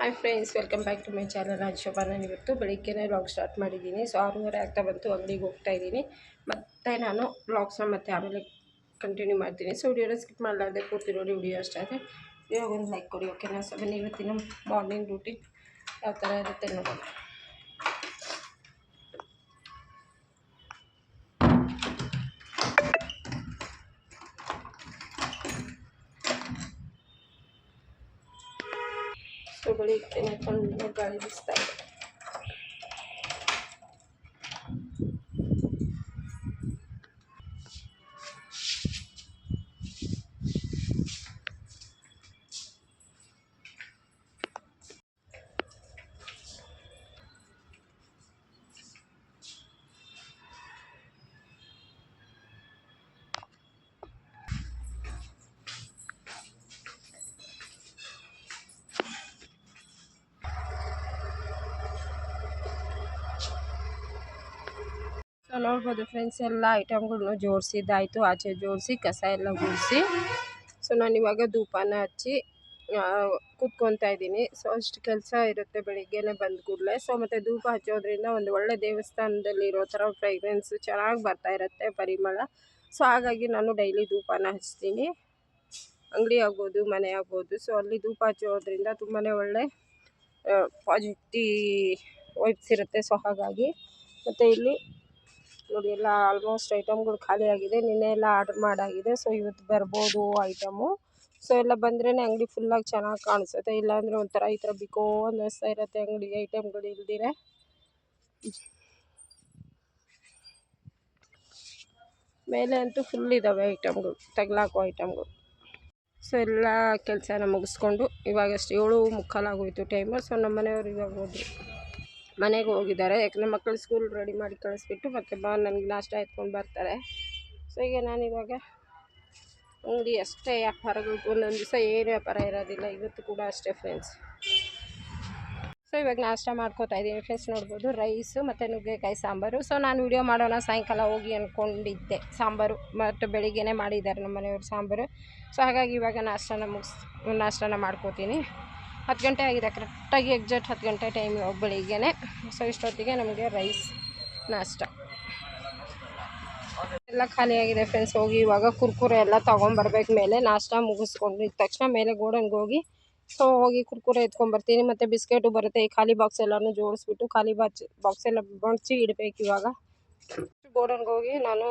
Hi friends welcome back to my channel Rajashobha ನಾನು ಇವತ್ತು ಬೆಳಿಗ್ಗೆನೇ ವ್ಲಾಗ್ ಸ್ಟಾರ್ಟ್ ಮಾಡಿದ್ದೀನಿ. ಸೊ ಆರೂವರೆ ಆಗ್ತಾ ಬಂತು, ಅಂಗಡಿಗೆ ಹೋಗ್ತಾ ಇದ್ದೀನಿ. ಮತ್ತು ನಾನು ವ್ಲಾಗ್ಸ್ನ ಮತ್ತೆ ಆಮೇಲೆ ಕಂಟಿನ್ಯೂ ಮಾಡ್ತೀನಿ. ಸೊ ವಿಡಿಯೋನ ಸ್ಕಿಪ್ ಮಾಡಲಾರ್ದೆ ಪೂರ್ತಿ ನೋಡಿ ವಿಡಿಯೋ ಅಷ್ಟೇ. ಆದರೆ ಒಂದು ಲೈಕ್ ಕೊಡಿ ಓಕೆನಾ ಸೊ ಬನ್ನಿ ಇವತ್ತಿನ ಮಾರ್ನಿಂಗ್ ರೂಟೀನ್ ಯಾವ ಥರ ಇರುತ್ತೆ ನೋಡೋಣ. ಬೆಳಿಗ್ಗೆ ತಣ್ಣಗೆ ಗಾಳಿ ನೋಡ್ಬೋದು ಫ್ರೆಂಡ್ಸ್ ಎಲ್ಲ ಐಟಮ್ಗಳನ್ನೂ ಜೋಡಿಸಿದ್ದಾಯಿತು. ಆಚೆ ಜೋಡಿಸಿ, ಕಸ ಎಲ್ಲ ಗುಡಿಸಿ. ಸೊ ನಾನು ಇವಾಗ ಧೂಪನ ಹಚ್ಚಿ ಕೂತ್ಕೊತಾ ಇದ್ದೀನಿ. ಸೊ ಅಷ್ಟು ಕೆಲಸ ಇರುತ್ತೆ ಬೆಳಿಗ್ಗೆನೇ ಬಂದ ಕೂಡಲೇ. ಸೊ ಮತ್ತು ಧೂಪ ಹಚ್ಚೋದ್ರಿಂದ ಒಂದು ಒಳ್ಳೆ ದೇವಸ್ಥಾನದಲ್ಲಿ ಇರೋ ಥರ ಫ್ರೈಗ್ರೆನ್ಸ್ ಚೆನ್ನಾಗಿ ಬರ್ತಾ ಇರುತ್ತೆ ಪರಿಮಳ. ಸೊ ಹಾಗಾಗಿ ನಾನು ಡೈಲಿ ಧೂಪನ ಹಚ್ತೀನಿ. ಅಂಗಡಿ ಆಗ್ಬೋದು, ಮನೆ ಆಗ್ಬೋದು. ಸೊ ಅಲ್ಲಿ ಧೂಪ ಹಚ್ಚೋದ್ರಿಂದ ತುಂಬಾ ಒಳ್ಳೆ ಪಾಸಿಟಿವ್ ವೈಬ್ಸ್ ಇರುತ್ತೆ. ಸೊ ಹಾಗಾಗಿ ಮತ್ತು ಇಲ್ಲಿ ನೋಡಿ, ಎಲ್ಲ ಆಲ್ಮೋಸ್ಟ್ ಐಟಮ್ಗಳು ಖಾಲಿ ಆಗಿದೆ. ನಿನ್ನೆ ಎಲ್ಲ ಆರ್ಡ್ರ್ ಮಾಡಾಗಿದೆ. ಸೊ ಇವತ್ತು ಬರ್ಬೋದು ಐಟಮು ಸೊ ಎಲ್ಲ ಬಂದ್ರೇ ಅಂಗಡಿ ಫುಲ್ಲಾಗಿ ಚೆನ್ನಾಗಿ ಕಾಣಿಸುತ್ತೆ. ಇಲ್ಲಾಂದರೆ ಒಂಥರ ಈ ಥರ ಬಿಕೋ ಅನ್ನಿಸ್ತಾ ಇರುತ್ತೆ ಅಂಗಡಿ ಐಟಮ್ಗಳು ಇಲ್ದಿರೆ ಮೇಲೆ ಅಂತೂ ಫುಲ್ ಇದ್ದಾವೆ ಐಟಮ್ಗಳು ತಗ್ಲಾಕೋ ಐಟಮ್ಗಳು ಸೊ ಎಲ್ಲ ಕೆಲಸನ ಮುಗಿಸ್ಕೊಂಡು, ಇವಾಗಷ್ಟು ಏಳು ಮುಕ್ಕಾಲಾಗೋಯ್ತು ಟೈಮು ಸೊ ನಮ್ಮ ಮನೆಯವರು ಇವಾಗ ಹೋದ್ರು. ಮನೆಗೆ ಹೋಗಿದ್ದಾರೆ. ಯಾಕಂದರೆ ಮಕ್ಕಳು ಸ್ಕೂಲ್ ರೆಡಿ ಮಾಡಿ ಕಳಿಸ್ಬಿಟ್ಟು ಮತ್ತೆ ಬಾ, ನನಗೆ ನಾಷ್ಟ ಎತ್ಕೊಂಡು ಬರ್ತಾರೆ. ಸೊ ಈಗ ನಾನಿವಾಗ ಅಂಗಡಿ ಅಷ್ಟೇ ವ್ಯಾಪಾರಗಳು, ಒಂದೊಂದು ದಿವಸ ಏನು ವ್ಯಾಪಾರ ಇರೋದಿಲ್ಲ. ಇವತ್ತು ಕೂಡ ಅಷ್ಟೇ ಫ್ರೆಂಡ್ಸ್ ಸೊ ಇವಾಗ ನಾಷ್ಟ ಮಾಡ್ಕೋತಾ ಇದ್ದೀನಿ. ಫ್ರೆಂಡ್ಸ್ ನೋಡ್ಬೋದು ರೈಸು ಮತ್ತು ನುಗ್ಗೆಕಾಯಿ ಸಾಂಬಾರು. ಸೊ ನಾನು ವಿಡಿಯೋ ಮಾಡೋಣ. ಸಾಯಂಕಾಲ ಹೋಗಿ ಅಂದ್ಕೊಂಡಿದ್ದೆ ಸಾಂಬಾರು, ಮತ್ತು ಬೆಳಿಗ್ಗೆನೇ ಮಾಡಿದ್ದಾರೆ ನಮ್ಮ ಮನೆಯವ್ರು ಸಾಂಬಾರು. ಸೊ ಹಾಗಾಗಿ ಇವಾಗ ನಾಷ್ಟನ ಮುಗಿಸ್, ನಾಷ್ಟನ ಮಾಡ್ಕೋತೀನಿ. ಹತ್ತು ಗಂಟೆ ಆಗಿದೆ, ಕರೆಕ್ಟಾಗಿ ಎಕ್ಸಾಕ್ಟ್ ಹತ್ತು ಗಂಟೆ ಟೈಮ್ ಇವಾಗ ಬೆಳಿಗ್ಗೆನೆ. ಸೊ ಇಷ್ಟೊತ್ತಿಗೆ ನಮಗೆ ರೈಸ್ ನಾಷ್ಟ. ಎಲ್ಲ ಖಾಲಿಯಾಗಿದೆ ಫ್ರೆಂಡ್ಸ್ ಹೋಗಿ ಇವಾಗ ಕುರ್ಕುರೆ ಎಲ್ಲ ತೊಗೊಂಬರ್ಬೇಕು ಮೇಲೆ ನಾಷ್ಟ ಮುಗಿಸ್ಕೊಂಡಿದ್ದ ತಕ್ಷಣ ಮೇಲೆ ಗೋಡನ್ಗೆ ಹೋಗಿ ಸೊ ಹೋಗಿ ಕುರ್ಕುರೆ ಎತ್ಕೊಂಬರ್ತೀನಿ. ಮತ್ತು ಬಿಸ್ಕೆಟು ಬರುತ್ತೆ, ಈ ಖಾಲಿ ಬಾಕ್ಸ್ ಎಲ್ಲನೂ ಜೋಡಿಸ್ಬಿಟ್ಟು ಖಾಲಿ ಬಾಚ್ ಬಾಕ್ಸ್ ಎಲ್ಲ ಬಣ್ಸಿ ಇಡಬೇಕು ಇವಾಗ. ಗೋಡನ್ಗೆ ಹೋಗಿ ನಾನು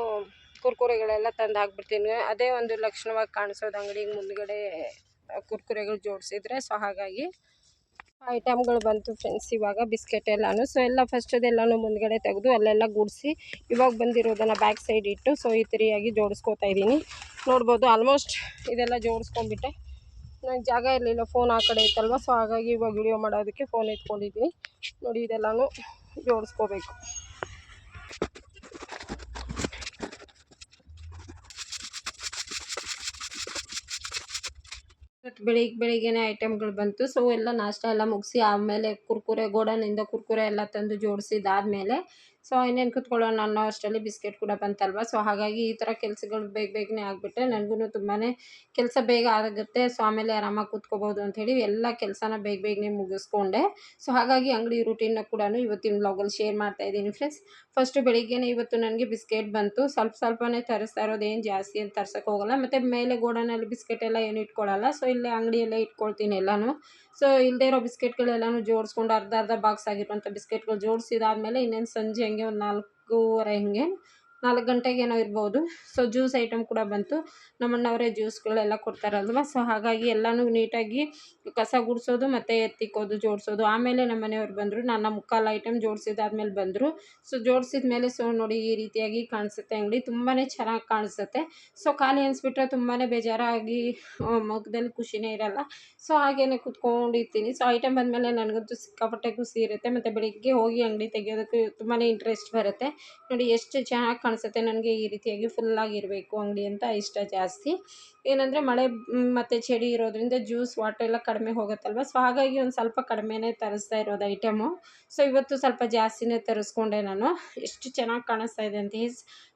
ಕುರ್ಕುರೆಗಳೆಲ್ಲ ತಂದು ಹಾಕ್ಬಿಡ್ತೀನಿ. ಅದೇ ಒಂದು ಲಕ್ಷಣವಾಗಿ ಕಾಣಿಸೋದು ಅಂಗಡಿಗೆ ಮುಂದ್ಗಡೆ ಕುರ್ಕುರೆಗಳು ಜೋಡಿಸಿದ್ರೆ. ಸೊ ಹಾಗಾಗಿ ಐಟಮ್ಗಳು ಬಂತು ಫ್ರೆಂಡ್ಸ್ ಇವಾಗ ಬಿಸ್ಕೆಟ್ ಎಲ್ಲಾನು. ಸೊ ಎಲ್ಲ ಫಸ್ಟ್ ಅದೆಲ್ಲಾನು ಮುಂದ್ಗಡೆ ತೆಗೆದು ಅಲ್ಲೆಲ್ಲ ಗುಡಿಸಿ ಇವಾಗ ಬಂದಿರೋದನ್ನು ಬ್ಯಾಕ್ ಸೈಡ್ ಇಟ್ಟು ಸೊ ಈ ತರಿಯಾಗಿ ಜೋಡಿಸ್ಕೋತಾ ಇದ್ದೀನಿ. ನೋಡ್ಬೋದು ಆಲ್ಮೋಸ್ಟ್ ಇದೆಲ್ಲ ಜೋಡಿಸ್ಕೊಂಡ್ಬಿಟ್ಟೆ. ನನಗೆ ಜಾಗ ಇರಲಿಲ್ಲ ಫೋನ್ ಆ ಕಡೆ ಇತ್ತಲ್ವ? ಸೊ ಹಾಗಾಗಿ ಇವಾಗ ವಿಡಿಯೋ ಮಾಡೋದಕ್ಕೆ ಫೋನ್ ಎತ್ಕೊಂಡಿದ್ದೀನಿ. ನೋಡಿ, ಇದೆಲ್ಲನೂ ಜೋಡಿಸ್ಕೋಬೇಕು. ಇವತ್ತು ಬೆಳಿಗ್ಗೆ ಬೆಳಿಗ್ಗೆನೇ ಐಟಮ್ಗಳು ಬಂತು. ಸೊ ಎಲ್ಲ ನಾಷ್ಟ ಎಲ್ಲ ಮುಗಿಸಿ ಆಮೇಲೆ ಕುರ್ಕುರೆ, ಗೋಡನಿಂದ ಕುರ್ಕುರೆ ಎಲ್ಲ ತಂದು ಜೋಡಿಸಿದಾದ್ಮೇಲೆ ಸೊ ಇನ್ನೇನು ಕೂತ್ಕೊಳ್ಳೋಣ ಅನ್ನೋ ಅಷ್ಟರಲ್ಲಿ ಬಿಸ್ಕೆಟ್ ಕೂಡ ಬಂತಲ್ವ? ಸೊ ಹಾಗಾಗಿ ಈ ಥರ ಕೆಲಸಗಳು ಬೇಗ ಬೇಗನೆ ಆಗಿಬಿಟ್ರೆ ನನಗೂ ತುಂಬಾ ಕೆಲಸ ಬೇಗ ಆಗುತ್ತೆ. ಸೊ ಆಮೇಲೆ ಆರಾಮಾಗಿ ಕೂತ್ಕೋಬೋದು ಅಂಥೇಳಿ ಎಲ್ಲ ಕೆಲಸನ ಬೇಗ ಬೇಗನೆ ಮುಗಿಸ್ಕೊಂಡೆ. ಸೊ ಹಾಗಾಗಿ ಅಂಗಡಿ ರೂಟೀನ್ನ ಕೂಡ ಇವತ್ತಿನ ಬ್ಲಾಗಲ್ಲಿ ಶೇರ್ ಮಾಡ್ತಾ ಇದ್ದೀನಿ ಫ್ರೆಂಡ್ಸ್ ಫಸ್ಟು ಬೆಳಿಗ್ಗೆನೇ ಇವತ್ತು ನನಗೆ ಬಿಸ್ಕೆಟ್ ಬಂತು. ಸ್ವಲ್ಪ ಸ್ವಲ್ಪನೇ ತರಿಸ್ತಾ ಇರೋದು ಏನು ಜಾಸ್ತಿ ಅಂತ ತರ್ಸೋಕ್ಕೆ ಹೋಗಲ್ಲ. ಮತ್ತು ಮೇಲೆ ಗೋಡನಲ್ಲಿ ಬಿಸ್ಕೆಟ್ ಎಲ್ಲ ಏನು ಇಟ್ಕೊಳ್ಳಲ್ಲ ಸೊ ಇಲ್ಲೇ ಅಂಗಡಿಯಲ್ಲೇ ಇಟ್ಕೊಳ್ತೀನಿ ಎಲ್ಲನೂ. ಸೊ ಇಲ್ಲದೇ ಇರೋ ಬಿಸ್ಕೆಟ್ಗಳೆಲ್ಲನೂ ಜೋಡಿಸ್ಕೊಂಡು ಅರ್ಧ ಅರ್ಧ ಬಾಕ್ಸ್ ಆಗಿರುವಂಥ ಬಿಸ್ಕೆಟ್ಗಳು ಜೋಡಿಸಿದಾದ್ಮೇಲೆ ಇನ್ನೇನು ಸಂಜೆ ಹಂಗೆ ಒಂದು ನಾಲ್ಕೂವರೆ ಹಿಂಗೆ ನಾಲ್ಕು ಗಂಟೆಗೇನೋ ಇರ್ಬೋದು. ಸೊ ಜ್ಯೂಸ್ ಐಟಮ್ ಕೂಡ ಬಂತು. ನಮ್ಮಣ್ಣವರೇ ಜ್ಯೂಸ್ಗಳೆಲ್ಲ ಕೊಡ್ತಾರಲ್ವ? ಸೊ ಹಾಗಾಗಿ ಎಲ್ಲನೂ ನೀಟಾಗಿ ಕಸ ಗುಡಿಸೋದು ಮತ್ತು ಎತ್ತಿಕ್ಕೋದು, ಜೋಡಿಸೋದು. ಆಮೇಲೆ ನಮ್ಮ ಮನೆಯವ್ರು ಬಂದರು. ನನ್ನ ಮುಕ್ಕಾಲು ಐಟಮ್ ಜೋಡಿಸಿದಾದ್ಮೇಲೆ ಬಂದರು. ಸೊ ಜೋಡಿಸಿದ ಮೇಲೆ ಸೊ ನೋಡಿ ಈ ರೀತಿಯಾಗಿ ಕಾಣಿಸುತ್ತೆ ಅಂಗಡಿ. ತುಂಬಾ ಚೆನ್ನಾಗಿ ಕಾಣಿಸುತ್ತೆ. ಸೊ ಖಾಲಿ ಅನಿಸ್ಬಿಟ್ರೆ ತುಂಬಾ ಬೇಜಾರಾಗಿ ಮುಖದಲ್ಲಿ ಖುಷಿನೇ ಇರಲ್ಲ. ಸೊ ಹಾಗೇನೆ ಕುತ್ಕೊಂಡಿರ್ತೀನಿ. ಸೊ ಐಟಮ್ ಬಂದಮೇಲೆ ನನಗಂತೂ ಸಿಕ್ಕಾಪಟ್ಟೆ ಖುಷಿ ಇರುತ್ತೆ. ಮತ್ತು ಬೆಳಿಗ್ಗೆ ಹೋಗಿ ಅಂಗಡಿ ತೆಗಿಯೋದಕ್ಕೆ ತುಂಬಾ ಇಂಟ್ರೆಸ್ಟ್ ಬರುತ್ತೆ. ನೋಡಿ, ಎಷ್ಟು ಚೆನ್ನಾಗಿ ಕಾಣಿಸುತ್ತೆ. ನನಗೆ ಈ ರೀತಿಯಾಗಿ ಫುಲ್ಲಾಗಿರಬೇಕು ಅಂಗಡಿ ಅಂತ ಇಷ್ಟ ಜಾಸ್ತಿ. ಏನಂದರೆ ಮಳೆ ಮತ್ತು ಚಳಿ ಇರೋದ್ರಿಂದ ಜ್ಯೂಸ್ ವಾಟರ್ ಎಲ್ಲ ಕಡಿಮೆ ಹೋಗುತ್ತಲ್ವ? ಸೊ ಹಾಗಾಗಿ ಒಂದು ಸ್ವಲ್ಪ ಕಡಿಮೆನೇ ತರಿಸ್ತಾ ಇರೋದು ಐಟಮು ಸೊ ಇವತ್ತು ಸ್ವಲ್ಪ ಜಾಸ್ತಿನೇ ತರಿಸ್ಕೊಂಡೆ ನಾನು. ಎಷ್ಟು ಚೆನ್ನಾಗಿ ಕಾಣಿಸ್ತಾ ಇದೆ ಅಂತ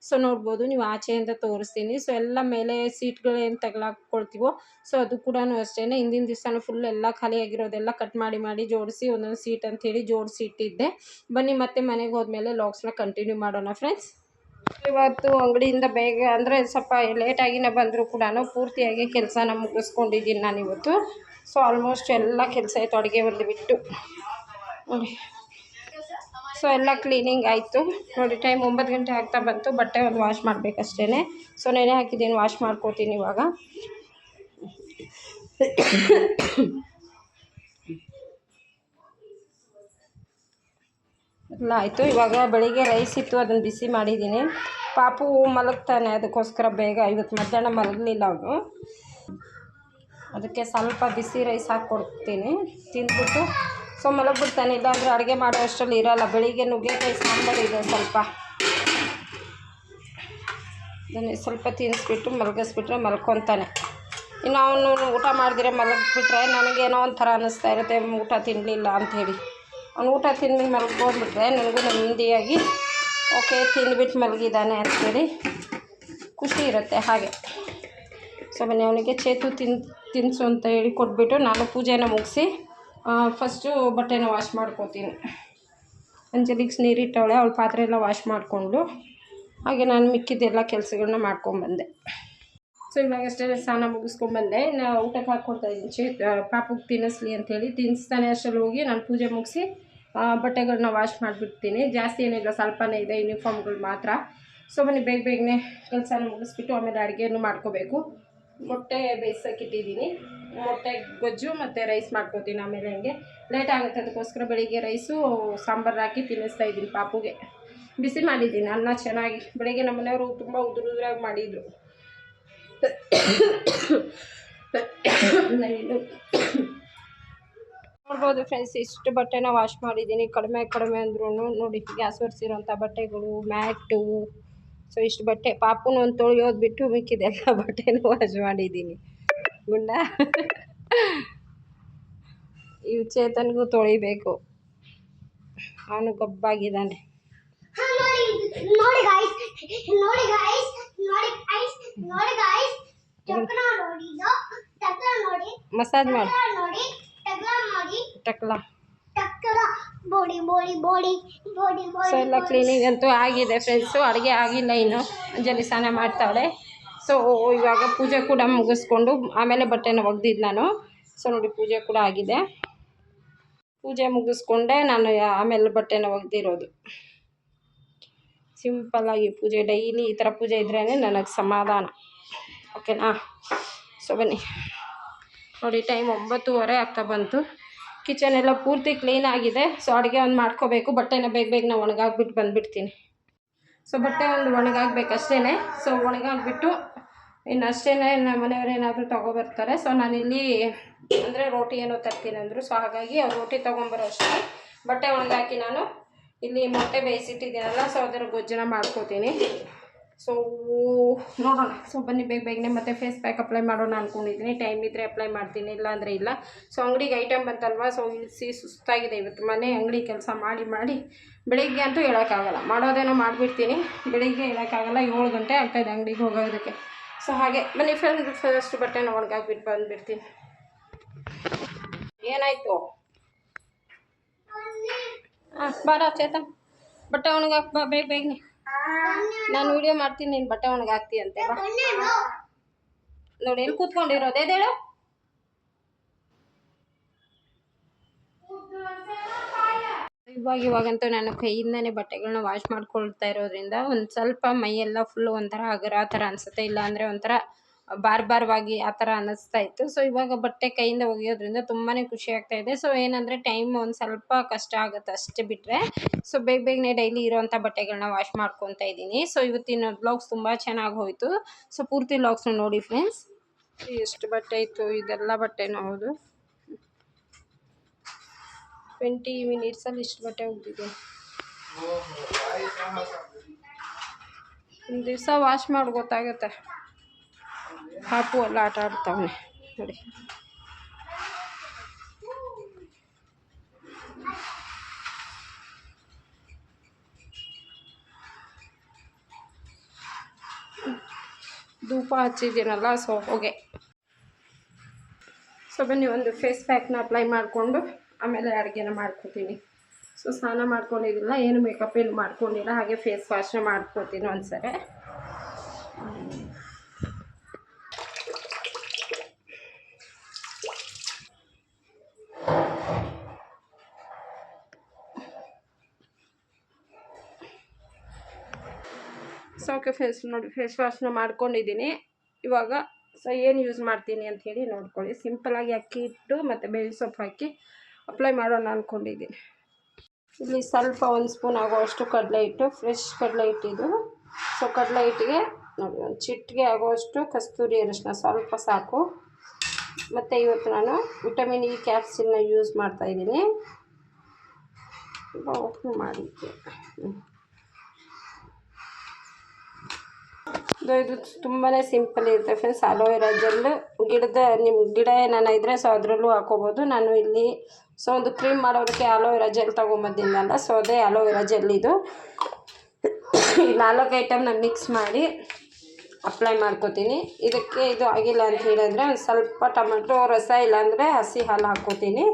ಸೊ ನೋಡ್ಬೋದು. ನೀವು ಆಚೆಯಿಂದ ತೋರಿಸ್ತೀನಿ. ಸೊ ಎಲ್ಲ ಮೇಲೆ ಸೀಟ್ಗಳೇನು ಏನು ತಗೊಳಕ್ಕೊಳ್ತೀವೋ ಸೊ ಅದು ಕೂಡ ಅಷ್ಟೇ ಹಿಂದಿನ ದಿವಸನೂ ಫುಲ್ ಎಲ್ಲ ಖಾಲಿಯಾಗಿರೋದೆಲ್ಲ ಕಟ್ ಮಾಡಿ ಮಾಡಿ ಜೋಡಿಸಿ ಒಂದೊಂದು ಸೀಟ್ ಅಂಥೇಳಿ ಜೋಡಿಸಿ ಇಟ್ಟಿದ್ದೆ. ಬನ್ನಿ ಮತ್ತೆ ಮನೆಗೆ ಹೋದ್ಮೇಲೆ ಲಾಕ್ಸ್ನ ಕಂಟಿನ್ಯೂ ಮಾಡೋಣ ಫ್ರೆಂಡ್ಸ್ ಇವತ್ತು ಅಂಗಡಿಯಿಂದ ಬೇಗ ಅಂದರೆ ಸ್ವಲ್ಪ ಲೇಟಾಗಿನೇ ಬಂದರೂ ಕೂಡ ಪೂರ್ತಿಯಾಗಿ ಕೆಲಸನ ಮುಗಿಸ್ಕೊಂಡಿದ್ದೀನಿ ನಾನು ಇವತ್ತು. ಸೊ ಆಲ್ಮೋಸ್ಟ್ ಎಲ್ಲ ಕೆಲಸ ಆಯಿತು, ಅಡುಗೆ ಒಂದು ಬಿಟ್ಟು ಸೊ ಎಲ್ಲ ಕ್ಲೀನಿಂಗ್ ಆಯಿತು. ನೋಡಿ ಟೈಮ್ ಒಂಬತ್ತು ಗಂಟೆ ಆಗ್ತಾ ಬಂತು, ಬಟ್ಟೆ ಒಂದು ವಾಶ್ ಮಾಡಬೇಕಷ್ಟೇ ಸೊ ನೆನೆ ಹಾಕಿದ್ದೀನಿ ವಾಶ್ ಮಾಡ್ಕೋತೀನಿ ಇವಾಗ. ಎಲ್ಲ ಆಯಿತು. ಇವಾಗ ಬೆಳಿಗ್ಗೆ ರೈಸ್ ಇತ್ತು, ಅದನ್ನು ಬಿಸಿ ಮಾಡಿದ್ದೀನಿ. ಪಾಪು ಮಲಗ್ತಾನೆ, ಅದಕ್ಕೋಸ್ಕರ ಬೇಗ ಇವತ್ತು ಮಧ್ಯಾಹ್ನ ಮಲಗಲಿಲ್ಲ ಅವನು. ಅದಕ್ಕೆ ಸ್ವಲ್ಪ ಬಿಸಿ ರೈಸ್ ಹಾಕ್ಕೊಡ್ತೀನಿ ತಿಂದ್ಬಿಟ್ಟು ಸೊ ಮಲಗ್ಬಿಡ್ತಾನೆ, ಇಲ್ಲಾಂದರೆ ಅಡುಗೆ ಮಾಡೋ ಅಷ್ಟರಲ್ಲಿ ಇರೋಲ್ಲ. ಬೆಳಿಗ್ಗೆ ನುಗ್ಗೆಕಾಯಿ, ಸಾಂಬಾರು ಇದೆ ಸ್ವಲ್ಪ. ಅದನ್ನು ಸ್ವಲ್ಪ ತಿನ್ನಿಸ್ಬಿಟ್ಟು ಮಲಗಿಸ್ಬಿಟ್ರೆ ಮಲ್ಕೊತಾನೆ. ಇನ್ನು ಅವನು ಊಟ ಮಾಡಿದ್ರೆ ಮಲಗಿಬಿಟ್ರೆ ನನಗೇನೋ ಒಂಥರ ಅನ್ನಿಸ್ತಾ ಇರುತ್ತೆ, ಊಟ ತಿನ್ನಲಿಲ್ಲ ಅಂಥೇಳಿ ಅವ್ನು ಊಟ ತಿಂದ್ಮೇಲೆ ಮಲ್ಕೊಂಡ್ಬಿಟ್ರೆ ನನಗೂ ನೆಮ್ಮದಿಯಾಗಿ ಓಕೆ ತಿಂದ್ಬಿಟ್ಟು ಮಲಗಿದ್ದಾನೆ ಅಂಥೇಳಿ ಖುಷಿ ಇರುತ್ತೆ ಹಾಗೆ. ಸೊ ಬನ್ನಿ, ಅವನಿಗೆ ಚೇತು ತಿನ್ ತಿನ್ನಿಸು ಅಂತ ಹೇಳಿ ಕೊಟ್ಬಿಟ್ಟು ನಾನು ಪೂಜೆನ ಮುಗಿಸಿ ಫಸ್ಟು ಬಟ್ಟೆನ ವಾಶ್ ಮಾಡ್ಕೋತೀನಿ. ಅಂಜಲಿಗೆ ನೀರಿಟ್ಟವಳೆ ಅವಳ ಪಾತ್ರೆ ಎಲ್ಲ ವಾಶ್ ಮಾಡಿಕೊಂಡು ಹಾಗೆ ನಾನು ಮಿಕ್ಕಿದ್ದೆಲ್ಲ ಕೆಲಸಗಳನ್ನ ಮಾಡ್ಕೊಂಬಂದೆ ಸೊ ಇವಾಗಷ್ಟೇ ಸ್ನಾನ ಮುಗಿಸ್ಕೊಂಡ್ಬಂದೆ. ನಾ ಊಟಕ್ಕೆ ಹಾಕ್ಕೊಡ್ತಾ ಇದ್ದೀನಿ. ಚೇ ಪಾಪುಗೆ ತಿನ್ನಿಸ್ಲಿ ಅಂಥೇಳಿ ತಿನ್ನಿಸ್ತಾನೆ ಅಷ್ಟರಲ್ಲಿ ಹೋಗಿ ನಾನು ಪೂಜೆ ಮುಗಿಸಿ ಬಟ್ಟೆಗಳನ್ನ ವಾಶ್ ಮಾಡಿಬಿಡ್ತೀನಿ. ಜಾಸ್ತಿ ಏನಿಲ್ಲ, ಸ್ವಲ್ಪನೇ ಇದೆ ಯೂನಿಫಾರ್ಮ್ಗಳು ಮಾತ್ರ. ಸೊ ಮನೆ ಬೇಗ ಬೇಗನೆ ಕೆಲಸನ ಮುಗಿಸ್ಬಿಟ್ಟು ಆಮೇಲೆ ಅಡುಗೆಯನ್ನು ಮಾಡ್ಕೋಬೇಕು. ಮೊಟ್ಟೆ ಬೇಯಿಸೋಕ್ಕಿಟ್ಟಿದ್ದೀನಿ ಮೊಟ್ಟೆ ಗೊಜ್ಜು ಮತ್ತು ರೈಸ್ ಮಾಡ್ಕೋತೀನಿ ಆಮೇಲೆ ಹಂಗೆ. ಲೇಟ್ ಆಗುತ್ತೆ ಅದಕ್ಕೋಸ್ಕರ ಬೆಳಿಗ್ಗೆ ರೈಸು ಸಾಂಬಾರು ಹಾಕಿ ತಿನ್ನಿಸ್ತಾ ಇದ್ದೀನಿ ಪಾಪುಗೆ. ಬಿಸಿ ಮಾಡಿದ್ದೀನಿ, ಅನ್ನ ಚೆನ್ನಾಗಿ. ಬೆಳಿಗ್ಗೆ ನಮ್ಮ ಮನೆಯವರು ತುಂಬ ಉದುರು ಉದುರಾಗಿ ಮಾಡಿದರು. ನೋಡ್ಬೋದು ಫ್ರೆಂಡ್ಸ್ ಇಷ್ಟು ಬಟ್ಟೆನ ವಾಶ್ ಮಾಡಿದ್ದೀನಿ. ಕಡಿಮೆ ಕಡಿಮೆ ಅಂದ್ರೂ ನೋಡಿ, ಗ್ಯಾಸ್ ಒರೆಸಿರೋಂಥ ಬಟ್ಟೆಗಳು, ಮ್ಯಾಟು ಸೊ ಇಷ್ಟು ಬಟ್ಟೆ ಪಾಪುನ ಒಂದು ತೊಳೆಯೋದು ಬಿಟ್ಟು ಮಿಕ್ಕಿದೆಲ್ಲ ಬಟ್ಟೆನೂ ವಾಶ್ ಮಾಡಿದ್ದೀನಿ. ಗುಂಡ. ಇವು ಚೇತನ್ಗೂ ತೊಳಿಬೇಕು. ಅವನು ಗಬ್ಬಾಗಿದ್ದಾನೆ. ನೋಡಿ ನೋಡಿ ನೋಡಿ ಗಾಯ್ಸ್ ನೋಡಿ ಗಾಯ್ಸ್ ನೋಡಿ ಗಾಯ್ಸ್ ಚಕ್ರ ನೋಡಿ ಇದು ಚಕ್ರ ನೋಡಿ ಮಸಾಜ್ ಮಾಡಿ. ನೋಡಿ ಟಕ್ಲ ಚಕ್ರ ಬೋಡಿ ಬೋಡಿ ಬೋಡಿ ಬೋಡಿ ಸೊ ಎಲ್ಲ ಕ್ಲೀನಿಂಗ್ ಅಂತೂ ಆಗಿದೆ ಫ್ರೆಂಡ್ಸು ಅಡುಗೆ ಆಗಿಲ್ಲ ಇನ್ನು. ಅಂಜಲಿ ಸ್ನಾನ ಮಾಡ್ತಾಳೆ ಸೊ ಇವಾಗ ಪೂಜೆ ಕೂಡ ಮುಗಿಸ್ಕೊಂಡು ಆಮೇಲೆ ಬಟ್ಟೆನ ಒಗ್ದಿದ್ದು ನಾನು. ಸೊ ನೋಡಿ ಪೂಜೆ ಕೂಡ ಆಗಿದೆ. ಪೂಜೆ ಮುಗಿಸ್ಕೊಂಡೆ ನಾನು ಆಮೇಲೆ ಬಟ್ಟೆನ ಒಗ್ದಿರೋದು. ಸಿಂಪಲ್ಲಾಗಿ ಪೂಜೆ ಡೈಲಿ ಈ ಥರ ಪೂಜೆ ಇದ್ರೇ ನನಗೆ ಸಮಾಧಾನ. ಓಕೆನಾ ಸೊ ಬನ್ನಿ. ನೋಡಿ ಟೈಮ್ ಒಂಬತ್ತುವರೆ ಆಗ್ತಾ ಬಂತು. ಕಿಚನ್ ಎಲ್ಲ ಪೂರ್ತಿ ಕ್ಲೀನ್ ಆಗಿದೆ. ಸೊ ಅಡುಗೆ ಒಂದು ಮಾಡ್ಕೋಬೇಕು. ಬಟ್ಟೆನ ಬೇಗ ಬೇಗ ನಾವು ಒಣಗಾಕ್ಬಿಟ್ಟು ಬಂದುಬಿಡ್ತೀನಿ. ಸೊ ಬಟ್ಟೆ ಒಂದು ಒಣಗಾಕ್ಬೇಕು ಅಷ್ಟೇ ಸೊ ಒಣಗಾಕ್ಬಿಟ್ಟು ಇನ್ನು ಅಷ್ಟೇ ನಮ್ಮ ಮನೆಯವ್ರು ಏನಾದರೂ ತೊಗೊಬರ್ತಾರೆ. ಸೊ ನಾನಿಲ್ಲಿ ಅಂದರೆ ರೋಟಿ ಏನೋ ತರ್ತೀನಿ ಅಂದರು. ಸೊ ಹಾಗಾಗಿ ಅವ್ರು ರೋಟಿ ತೊಗೊಂಬರೋ ಅಷ್ಟೇ. ಬಟ್ಟೆ ಒಣಗಾಕಿ ನಾನು ಇಲ್ಲಿ ಮೊಟ್ಟೆ ಬೇಯಿಸಿಟ್ಟಿದ್ದೀನಲ್ಲ ಸೊ ಅದರ ಗೊಜ್ಜನ ಮಾಡ್ಕೋತೀನಿ. ಸೊ ನೋಡೋಣ. ಸೊ ಬನ್ನಿ, ಬೇಗ ಬೇಗನೆ ಮತ್ತೆ ಫೇಸ್ ಪ್ಯಾಕ್ ಅಪ್ಲೈ ಮಾಡೋಣ ಅಂದ್ಕೊಂಡಿದ್ದೀನಿ ಟೈಮ್ ಇದ್ದರೆ ಅಪ್ಲೈ ಮಾಡ್ತೀನಿ ಇಲ್ಲ ಅಂದರೆ ಇಲ್ಲ. ಸೊ ಅಂಗಡಿಗೆ ಐಟಮ್ ಬಂತಲ್ವ? ಸೊ ಇಳಿಸಿ ಸುಸ್ತಾಗಿದೆ ಇವತ್ತು ಮನೆ, ಅಂಗಡಿ ಕೆಲಸ ಮಾಡಿ ಮಾಡಿ ಬೆಳಿಗ್ಗೆ ಅಂತೂ ಹೇಳೋಕ್ಕಾಗಲ್ಲ. ಮಾಡೋದೇನೋ ಮಾಡಿಬಿಡ್ತೀನಿ. ಬೆಳಿಗ್ಗೆ ಹೇಳೋಕ್ಕಾಗಲ್ಲ, ಏಳು ಗಂಟೆ ಆಗ್ತಾಯಿದೆ ಅಂಗಡಿಗೆ ಹೋಗೋದಕ್ಕೆ. ಸೊ ಹಾಗೆ. ಬನ್ನಿ ಫ್ರೆಂಡ್ ಫಸ್ಟ್ ಬಟ್ಟೆನ ಒಣಗಾಕ್ಬಿಟ್ಟು ಬಂದುಬಿಡ್ತೀನಿ. ಏನಾಯಿತು? ಹಾಂ ಬಾರ ಚೇತ. ಬಟ್ಟೆ ಒಣಗಾಕ್ ಬಾ, ಬೇಗ ಬೇಗನೆ ನಾನು ವಿಡಿಯೋ ಮಾಡ್ತೀನಿ, ನೀನು ಬಟ್ಟೆ ಒಣಗಾಕ್ತಿ ಅಂತೆ, ಬಾ. ನೋಡಿ ಎಲ್ಲಿ ಕೂತ್ಕೊಂಡಿರೋದು? ಎದೇಳು ಇವಾಗ, ಇವಾಗಂತೂ ನಾನು ಕೈಯಿಂದನೇ ಬಟ್ಟೆಗಳನ್ನ ವಾಶ್ ಮಾಡ್ಕೊಳ್ತಾ ಇರೋದ್ರಿಂದ ಒಂದು ಸ್ವಲ್ಪ ಮೈಯೆಲ್ಲ ಫುಲ್ ಒಂಥರ ಹಗರ ಥರ ಅನಿಸುತ್ತೆ. ಇಲ್ಲ ಅಂದರೆ ಒಂಥರ ಬಾರ್ ಬಾರ್ವಾಗಿ ಆ ಥರ ಅನ್ನಿಸ್ತಾ ಇತ್ತು. ಸೊ ಇವಾಗ ಬಟ್ಟೆ ಕೈಯಿಂದ ಒಗೆಯೋದ್ರಿಂದ ತುಂಬಾ ಖುಷಿ ಆಗ್ತಾ ಇದೆ. ಸೊ ಏನಂದರೆ ಟೈಮ್ ಒಂದು ಸ್ವಲ್ಪ ಕಷ್ಟ ಆಗುತ್ತೆ ಅಷ್ಟೇ ಬಿಟ್ಟರೆ ಸೊ ಬೇಗ ಬೇಗನೆ ಡೈಲಿ ಇರೋವಂಥ ಬಟ್ಟೆಗಳನ್ನ ವಾಶ್ ಮಾಡ್ಕೊತಾ ಇದ್ದೀನಿ. ಸೊ ಇವತ್ತಿನ ಬ್ಲಾಗ್ಸ್ ತುಂಬ ಚೆನ್ನಾಗಿ ಹೋಯಿತು. ಸೊ ಪೂರ್ತಿ ಬ್ಲಾಗ್ಸ್ನ ನೋಡಿ ಫ್ರೆಂಡ್ಸ್ ಎಷ್ಟು ಬಟ್ಟೆ ಇತ್ತು? ಇದೆಲ್ಲ ಬಟ್ಟೆನೂ ಹೌದು? ಟ್ವೆಂಟಿ ಮಿನಿಟ್ಸಲ್ಲಿ ಇಷ್ಟು ಬಟ್ಟೆ ಹೋಗ್ತಿದೆ ಒಂದು ದಿವಸ ವಾಶ್ ಮಾಡಿ ಗೊತ್ತಾಗುತ್ತೆ. ಪಾಪು ಎಲ್ಲ ಆಟ ಆಡ್ತಾವನೆ ನೋಡಿ ಧೂಪ ಹಚ್ಚಿದ್ದೀನಲ್ಲ ಸೊ ಹೋಗೆ ಸೊ ಬನ್ನಿ ಒಂದು ಫೇಸ್ ಪ್ಯಾಕ್ನ ಅಪ್ಲೈ ಮಾಡಿಕೊಂಡು ಆಮೇಲೆ ಅಡುಗೆನ ಮಾಡ್ಕೊತೀನಿ ಸೊ ಸ್ನಾನ ಮಾಡ್ಕೊಂಡಿದ್ದಿಲ್ಲ ಏನು ಮೇಕಪ್ ಏನು ಮಾಡ್ಕೊಂಡಿಲ್ಲ ಹಾಗೆ ಫೇಸ್ ವಾಶ್ನ ಮಾಡ್ಕೊತೀನಿ ಒಂದ್ಸರಿ ಸೊ ಓಕೆ ಫೇಸ್ ನೋಡಿ ಫೇಸ್ ವಾಶ್ನ ಮಾಡ್ಕೊಂಡಿದ್ದೀನಿ. ಇವಾಗ ಸೊ ಏನು ಯೂಸ್ ಮಾಡ್ತೀನಿ ಅಂತ ಹೇಳಿ ನೋಡ್ಕೊಳ್ಳಿ. ಸಿಂಪಲಾಗಿ ಅಕ್ಕಿ ಹಿಟ್ಟು ಮತ್ತು ಬೆಳ್ಳಿ ಸೊಪ್ಪು ಹಾಕಿ ಅಪ್ಲೈ ಮಾಡೋಣ ಅಂದ್ಕೊಂಡಿದ್ದೀನಿ ಇಲ್ಲಿ ಸ್ವಲ್ಪ ಒಂದು ಸ್ಪೂನ್ ಆಗೋವಷ್ಟು ಕಡಲೆ ಹಿಟ್ಟು ಫ್ರೆಶ್ ಕಡಲೆ ಹಿಟ್ಟಿದ್ದು ಸೊ ಕಡಲೆ ಹಿಟ್ಟಿಗೆ ನೋಡಿ, ಒಂದು ಚಿಟ್ಟಿಗೆ ಆಗೋವಷ್ಟು ಕಸ್ತೂರಿ ಅರಿಶಿನ ಸ್ವಲ್ಪ ಸಾಕು. ಮತ್ತು ಇವತ್ತು ನಾನು ವಿಟಮಿನ್ ಇ ಕ್ಯಾಪ್ಸಿಲ್ನ ಯೂಸ್ ಮಾಡ್ತಾಯಿದ್ದೀನಿ ಓಪನ್ ಮಾಡಿದ್ದೆ. ಇದು ತುಂಬಾ ಸಿಂಪಲ್ ಇರುತ್ತೆ ಫ್ರೆಂಡ್ಸ್ ಅಲೋವೆರಾ ಜೆಲ್ ಗಿಡದ ನಿಮ್ಮ ಗಿಡ ಏನಾನ ಇದ್ದರೆ ಸೊ ಅದರಲ್ಲೂ ಹಾಕೋಬೋದು. ನಾನು ಇಲ್ಲಿ ಸೊ ಒಂದು ಕ್ರೀಮ್ ಮಾಡೋದಕ್ಕೆ ಅಲೋವೆರಾ ಜೆಲ್ ತೊಗೊಂಬಂದಿದ್ದಲ್ಲ ಸೊ ಅದೇ ಅಲೋವೆರಾ ಜೆಲ್ ಇದು. ನಾಲ್ಕು ಐಟಮ್ನ ಮಿಕ್ಸ್ ಮಾಡಿ ಅಪ್ಲೈ ಮಾಡ್ಕೋತೀನಿ. ಇದಕ್ಕೆ ಇದು ಆಗಿಲ್ಲ ಅಂತ ಹೇಳಿದ್ರೆ ಒಂದು ಸ್ವಲ್ಪ ಟೊಮೆಟೊ, ರಸ ಇಲ್ಲಾಂದರೆ ಹಸಿ ಹಾಲು ಹಾಕ್ಕೋತೀನಿ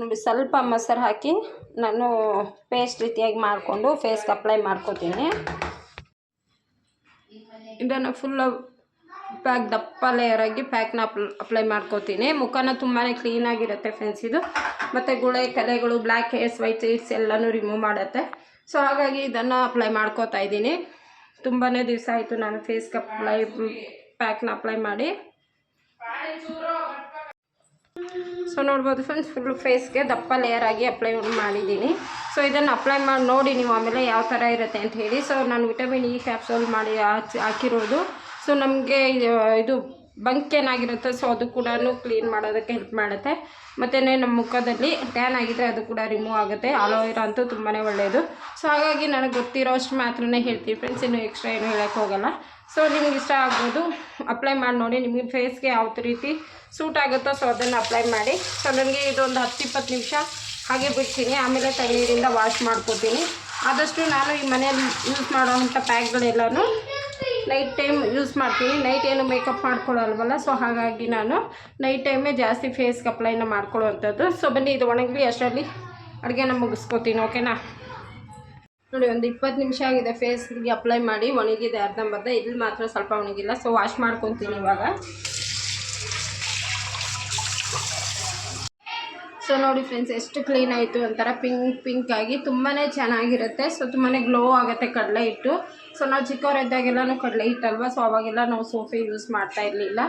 ನೋಡಿ, ಸ್ವಲ್ಪ ಮೊಸರು ಹಾಕಿ ನಾನು ಪೇಸ್ಟ್ ರೀತಿಯಾಗಿ ಮಾಡಿಕೊಂಡು ಫೇಸ್ಗೆ ಅಪ್ಲೈ ಮಾಡ್ಕೋತೀನಿ. ಇದನ್ನು ಫುಲ್ ಪ್ಯಾಕ್ ದಪ್ಪ ಲೇಯರಾಗಿ ಪ್ಯಾಕ್ನ ಅಪ್ ಅಪ್ಲೈ ಮಾಡ್ಕೋತೀನಿ. ಮುಖನ ತುಂಬಾ ಕ್ಲೀನಾಗಿರುತ್ತೆ ಫ್ರೆಂಡ್ಸ್ ಇದು. ಮತ್ತು ಗುಳೆ ಕಲೆಗಳು ಬ್ಲ್ಯಾಕ್ ಹೇರ್ಸ್ ವೈಟ್ ಹೇರ್ಸ್ ಎಲ್ಲನೂ ರಿಮೂವ್ ಮಾಡುತ್ತೆ. ಸೊ ಹಾಗಾಗಿ ಇದನ್ನು ಅಪ್ಲೈ ಮಾಡ್ಕೋತಾ ಇದ್ದೀನಿ. ತುಂಬಾ ದಿವಸ ಆಯಿತು ನಾನು ಫೇಸ್ಗೆ ಅಪ್ಲೈ ಪ್ಯಾಕ್ನ ಅಪ್ಲೈ ಮಾಡಿ. ಸೊ ನೋಡ್ಬೋದು ಫ್ರೆಂಡ್ಸ್ ಫುಲ್ ಫೇಸ್ಗೆ ದಪ್ಪ ಲೇಯರ್ ಆಗಿ ಅಪ್ಲೈ ಮಾಡಿದ್ದೀನಿ. ಸೊ ಇದನ್ನು ಅಪ್ಲೈ ಮಾಡಿ, ನೋಡಿ ನೀವು ಆಮೇಲೆ ಯಾವ ಥರ ಇರುತ್ತೆ ಅಂತ ಹೇಳಿ. ಸೊ ನಾನು ವಿಟಮಿನ್ ಇ ಕ್ಯಾಪ್ಸೂಲ್ ಮಾಡಿ ಹಾಕಿ ಹಾಕಿರೋದು. ಸೊ ನಮಗೆ ಇದು ಬಂಕ್ ಏನಾಗಿರುತ್ತೆ ಸೊ ಅದು ಕೂಡ ಕ್ಲೀನ್ ಮಾಡೋದಕ್ಕೆ ಹೆಲ್ಪ್ ಮಾಡುತ್ತೆ. ಮತ್ತು ನಮ್ಮ ಮುಖದಲ್ಲಿ ಟ್ಯಾನ್ ಆಗಿದ್ರೆ ಅದು ಕೂಡ ರಿಮೂವ್ ಆಗುತ್ತೆ. ಅಲೋವೆರಾ ಅಂತೂ ತುಂಬಾ ಒಳ್ಳೆಯದು ಸೊ ಹಾಗಾಗಿ ನನಗೆ ಗೊತ್ತಿರೋ ಅಷ್ಟು ಮಾತ್ರನೇ ಹೇಳ್ತೀನಿ. ಫ್ರೆಂಡ್ಸ್ ಇನ್ನೂ ಎಕ್ಸ್ಟ್ರಾ ಏನು ಹೇಳೋಕ್ಕೆ ಹೋಗಲ್ಲ. ಸೊ ನಿಮ್ಗೆ ಇಷ್ಟ ಆಗ್ಬೋದು. ಅಪ್ಲೈ ಮಾಡಿ ನೋಡಿ ನಿಮಗೆ ಫೇಸ್ಗೆ ಯಾವ ರೀತಿ ಸೂಟ್ ಆಗುತ್ತೋ ಸೊ ಅದನ್ನು ಅಪ್ಲೈ ಮಾಡಿ. ಸೊ ನನಗೆ ಇದೊಂದು ಹತ್ತು ಇಪ್ಪತ್ತು ನಿಮಿಷ ಹಾಗೆ ಬಿಡ್ತೀನಿ. ಆಮೇಲೆ ತಣ್ಣೀರಿಂದ ವಾಶ್ ಮಾಡ್ಕೊತೀನಿ. ಆದಷ್ಟು ನಾನು ಈ ಮನೆಯಲ್ಲಿ ಯೂಸ್ ಮಾಡೋವಂಥ ಪ್ಯಾಕ್ಗಳೆಲ್ಲನೂ ನೈಟ್ ಟೈಮ್ ಯೂಸ್ ಮಾಡ್ತೀನಿ. ನೈಟ್ ಏನು ಮೇಕಪ್ ಮಾಡ್ಕೊಳ್ಳಲ್ವಲ್ಲ ಸೊ ಹಾಗಾಗಿ ನಾನು ನೈಟ್ ಟೈಮೇ ಜಾಸ್ತಿ ಫೇಸ್ಗೆ ಅಪ್ಲೈನ ಮಾಡ್ಕೊಳ್ಳುವಂಥದ್ದು. ಸೊ ಬನ್ನಿ, ಇದು ಒಣಗಲಿ, ಅಷ್ಟರಲ್ಲಿ ಅಡುಗೆನ ಮುಗಿಸ್ಕೊತೀನಿ ಓಕೆನಾ ನೋಡಿ, ಒಂದು ಇಪ್ಪತ್ತು ನಿಮಿಷ ಆಗಿದೆ ಫೇಸ್ಗೆ ಅಪ್ಲೈ ಮಾಡಿ, ಒಣಗಿದೆ ಅರ್ಧಂಬರ್ಧ, ಇಲ್ಲಿ ಮಾತ್ರ ಸ್ವಲ್ಪ ಒಣಗಿಲ್ಲ. ಸೊ ವಾಶ್ ಮಾಡ್ಕೊತೀನಿ ಇವಾಗ. ಸೊ ನೋಡಿ ಫ್ರೆಂಡ್ಸ್ ಎಷ್ಟು ಕ್ಲೀನ್ ಆಯಿತು ಒಂಥರ ಪಿಂಕ್ ಪಿಂಕ್ ಆಗಿ ತುಂಬಾ ಚೆನ್ನಾಗಿರುತ್ತೆ. ಸೊ ತುಂಬಾ ಗ್ಲೋ ಆಗುತ್ತೆ ಕಡಲೆ ಹಿಟ್ಟು. ಸೊ ನಾವು ಚಿಕ್ಕವರಿದ್ದಾಗೆಲ್ಲನೂ ಕಡಲೆ ಹಿಟ್ಟಲ್ವ? ಸೊ ಅವಾಗೆಲ್ಲ ನಾವು ಸೋಫೆ ಯೂಸ್ ಮಾಡ್ತಾ ಇರಲಿಲ್ಲ.